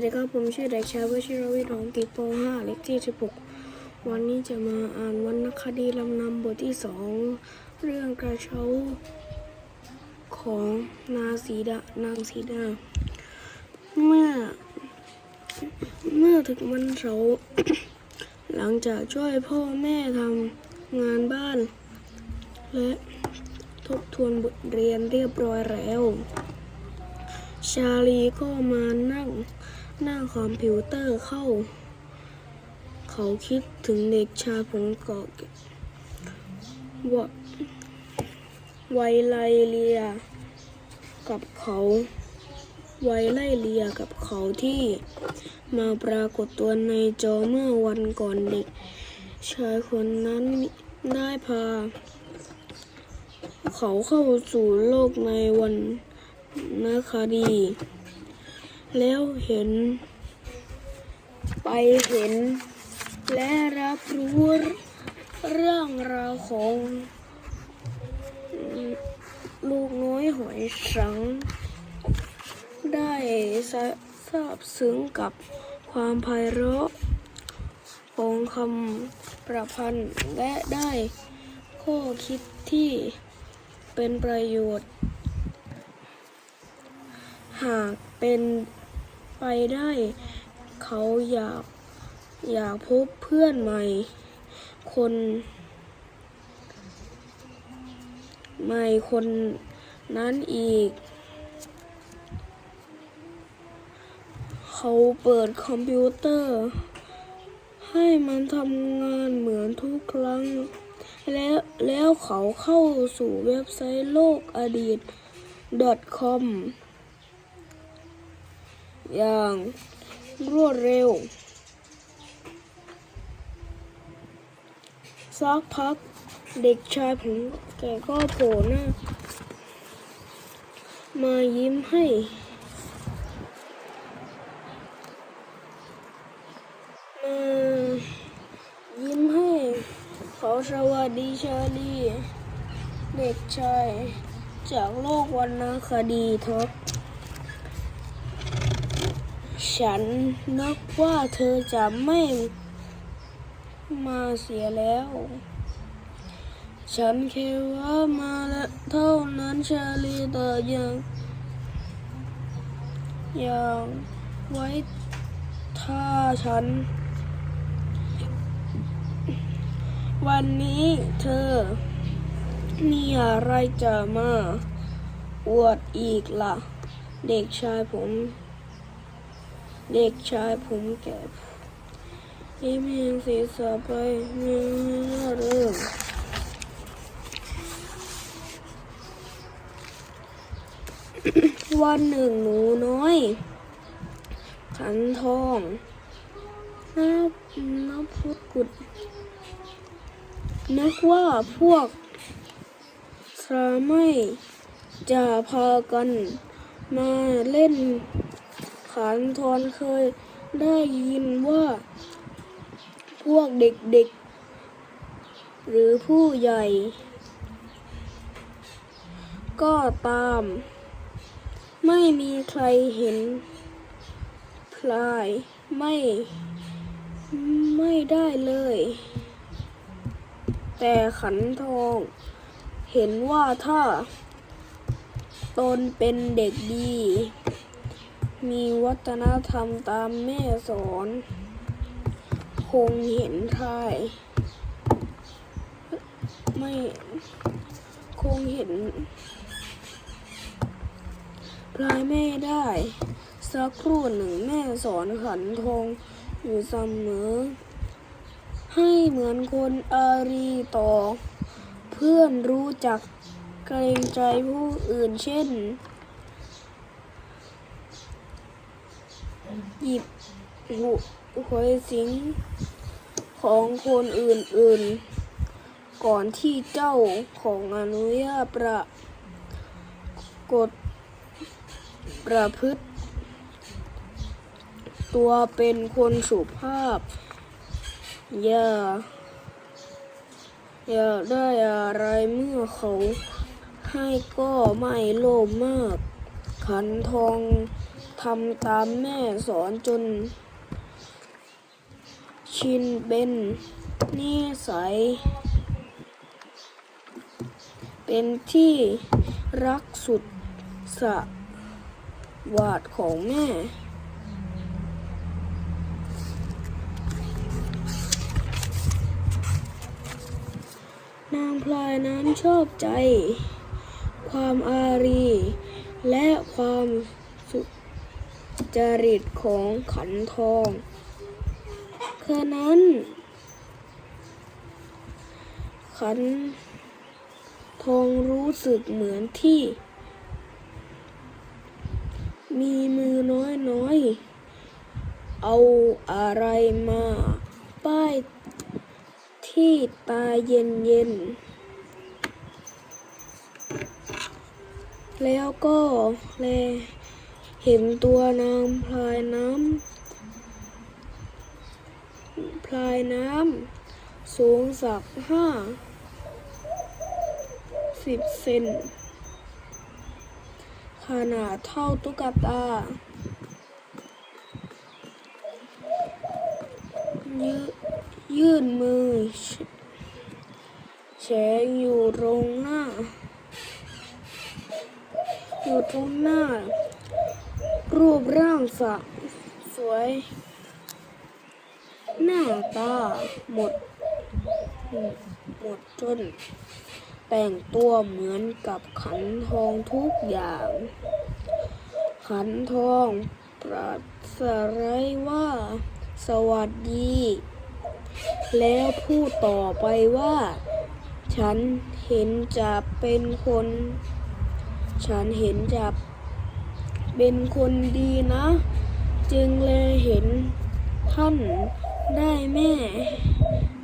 สวัสดีครับผมชื่อเด็กชายวชิรวิทย์หอมกิจป .5 เลขที่ 16 วันนี้จะมาอ่านวรรณคดีลำนำบทที่สองเรื่องกระเช้าของนาสีดานางสีดา เมื่อ เมื่อถึงวันเสาร์หลังจากช่วยพ่อแม่ทำงานบ้าน และทบทวนบทเรียนเรียบร้อยแล้ว ชาลีก็มานั่ง หน้าคอมพิวเตอร์เข้า เขาคิดถึงเด็กชายผงกอกวะไวไลเลีย กับเขาไวไลเลียกับเขาที่มาปรากฏตัวในจอเมื่อวันก่อนเด็ก ชายคนนั้นได้พา เขาเข้าสู่โลกในวันนาคดี แล้วเห็น ไปเห็น และรับรู้เรื่องราวของลูกน้อยหอยสัง ได้ทราบซึ้งกับความไพเราะของคำประพันธ์และได้ข้อคิดที่เป็นประโยชน์ หากเป็น ไปได้ เขาอยากอยากพบเพื่อนใหม่ คนใหม่คนนั้นอีก เขาเปิดคอมพิวเตอร์ ให้มันทำงานเหมือนทุกครั้ง แล้วแล้วเขาเข้าสู่เว็บไซต์โลกอดีต .com อย่างรวดเร็ว สักพักเด็กชายผมแกก็โผล่หน้า มายิ้มให้ มายิ้มให้ขาสวัสดีชาลีเด็กชายจากโลกวรรณคดีทบ ฉันนึกว่าเธอจะไม่มาเสียแล้ว ฉันแค่ว่ามาแล้วเท่านั้นชาลีแต่ยังยังไว้ท่าฉัน วันนี้เธอ มีอะไรจะมาอวดอีกล่ะ เด็กชายผม เด็กชายผมแก่ยิ้มเห็นศีรษะไปเมื่อเริ่มวันหนึ่งหนูน้อย ขันทองนับนับพุทกุดนึกว่าพวกสาไม่จะพากันมาเล่น ขันทอนเคยได้ยินว่า พวกเด็กๆ หรือผู้ใหญ่ ก็ตาม ไม่มีใครเห็นพลายไม่ไม่ได้เลย แต่ขันทอง เห็นว่าถ้า ตนเป็นเด็กดี มีวัฒนธรรมตามแม่สอน คงเห็นทาย ไม่คงเห็นพลายไม่ได้ สักครู่หนึ่งแม่สอนขันทองอยู่เสมอ ให้เหมือนคนอารีต่อ เพื่อนรู้จักเกรงใจผู้อื่นเช่น หยิบหุหวยสิงของคนอื่นๆ ก่อนที่เจ้าของอนุญาตประกฎประพฤติ ตัวเป็นคนสุภาพ อย่า อย่าได้อะไรเมื่อเขาให้ก็ไม่โลภมาก ขันทอง ทำตามแม่สอนจน ชินเป็นนิสัย เป็นที่รักสุดสะวาดของแม่ นางพลายนั้นชอบใจ ความอารี และความ จริตของขันทองคืนนั้น ขันทองรู้สึกเหมือนที่ มีมือน้อยๆเอาอะไรมา ป้ายที่ตาเย็นๆแล้วก็แล เห็นตัวนางพลายน้ำพลายน้ำสูงสักห้าสิบเซนขนาดเท่าตุ๊กตายืยื่นมือแฉแฉอยู่ตรงหน้า อยู่ตรงหน้า รูปร่างสะสวย หน้าตาหมด หมดจน แต่งตัวเหมือนกับขันทองทุกอย่าง ขันทองปราศรัยว่า สวัสดี แล้วพูดต่อไปว่า ฉันเห็นจะเป็นคน ฉันเห็นจะ เป็นคนดีนะ จึงเลยเห็นท่านได้แม่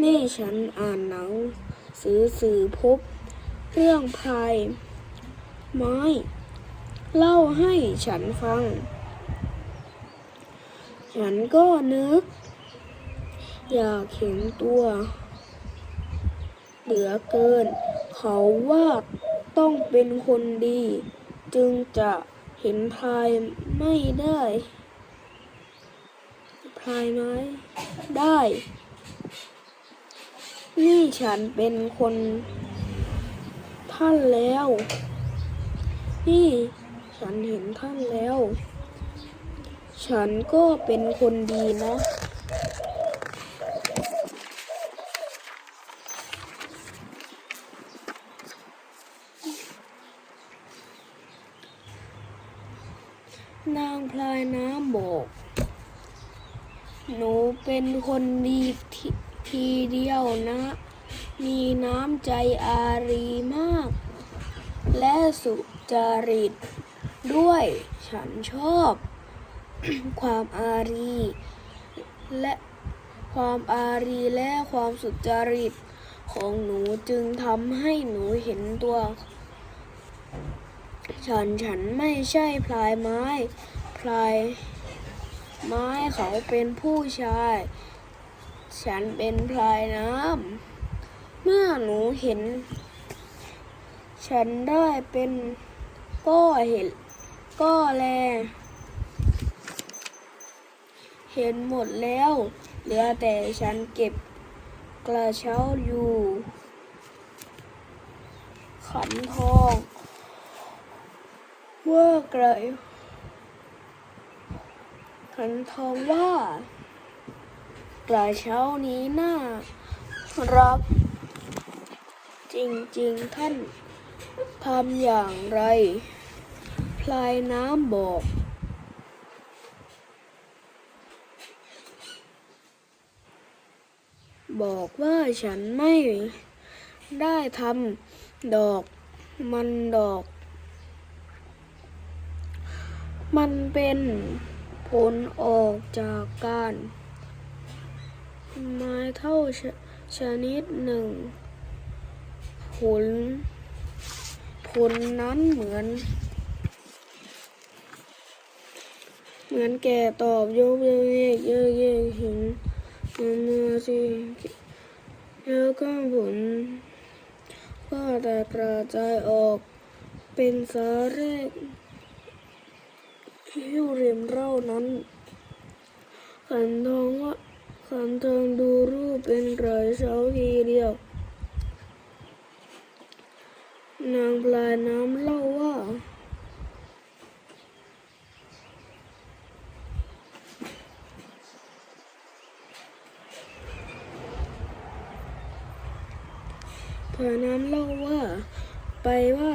แม่ฉันอ่านหนังสือสื่อพบ เรื่องพายไม้ เล่าให้ฉันฟัง ฉันก็นึก อยากเห็นตัว เหลือเกิน เขาว่าต้องเป็นคนดี จึงจะ เห็นพลายไม่ได้พลายไม้ได้ นี่ฉันเป็นคนท่านแล้ว นี่ฉันเห็นท่านแล้ว ฉันก็เป็นคนดีนะ นางพลายน้ำบอก หนูเป็น คนดีททีเดียวนะ มีน้ำใจอารีมาก และสุจริต ด้วย ฉันชอบ ความอารี และความอารีและความสุจริตของหนูจึงทำให้หนูเห็นตัว ฉันฉันไม่ใช่พลายไม้ พลาย ไม้เขาเป็นผู้ชาย ฉันเป็นพลายน้ำ เมื่อหนูเห็น ฉันได้เป็นก็เห็น ก็แล เห็นหมดแล้ว เหลือแต่ฉันเก็บกระเช้าอยู่ ขันทอง ว่าไกล ขันทองว่ากระเช้านี้น่ารัก จริงๆท่านทำอย่างไร พลายน้ำบอก บอกว่าฉันไม่ได้ทำดอกมันดอก มันเป็น ผลออกจากการไม้เท่าชชนิดหนึ่ง ผล ผลนั้นเหมือน เหมือนแก่ตอบยกเยกเยกเยกเยกหินมันมาสิแล้วก็ผลก็แต่กระจายออกเป็นสาเรก หิ้วเรียญเหล่านั้น ขันทองว่าขันทองดูรูปเป็นกระเช้าทีเดียว นางปลายน้ำเล่าว่าพลายน้ำเล่าว่า ไปว่า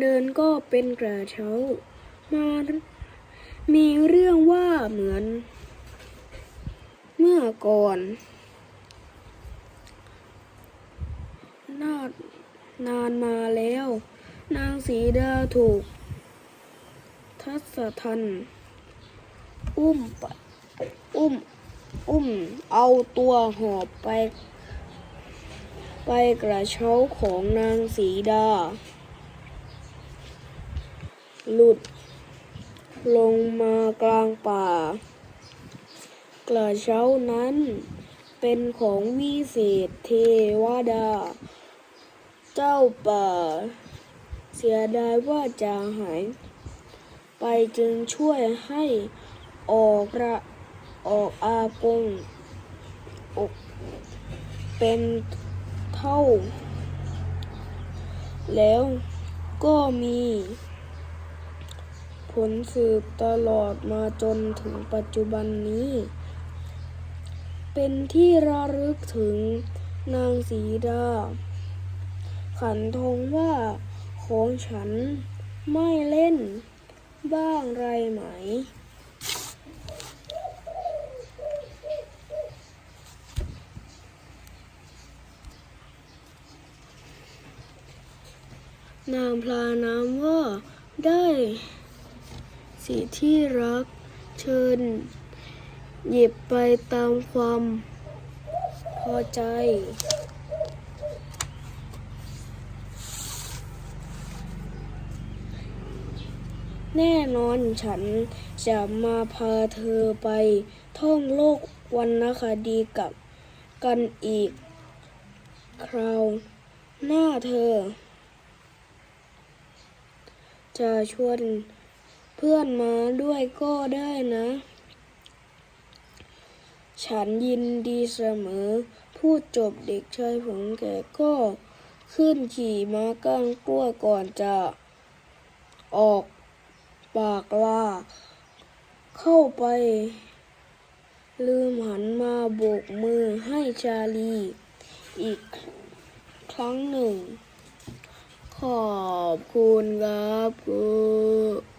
เดินก็เป็นกระเช้า มามีเรื่องว่าเหมือน เมื่อก่อน นานนานมาแล้ว นางสีดาถูก ทัศทัน อุ้มไปอุ้ม อุ้ม เอาตัวหอบไป ไปกระเช้าของนางสีดา หลุด ลงมากลางป่า กระเช้านั้นเป็นของวิเศษเทวดา เจ้าป่า เสียดายว่าจะหาย ไปจึงช่วยให้ออกระออกอากงอกเป็นเท่า แล้วก็มี ลสืบตลอดมาจนถึงปัจจุบันนี้ เป็นที่ระลึกถึงนางสีดา ขันธงว่าของฉันไม่เล่นบ้างไรไหมนางพลาน้ำว่าได้ สิที่รัก เชิญ หยิบไปตามความพอใจ แน่นอนฉันจะมาพาเธอไปท่องโลกวรรณคดีกับกันอีก คราวหน้าเธอ จะชวน เพื่อนมาด้วยก็ได้นะ ฉันยินดีเสมอ พูดจบเด็กชายผมแก่ก็ขึ้นขี่ม้าก้างกล้วยก่อนจะ ออกปากลาเข้าไป ลืมหันมาโบกมือให้ชาลี อีกครั้งหนึ่ง ขอบคุณครับครู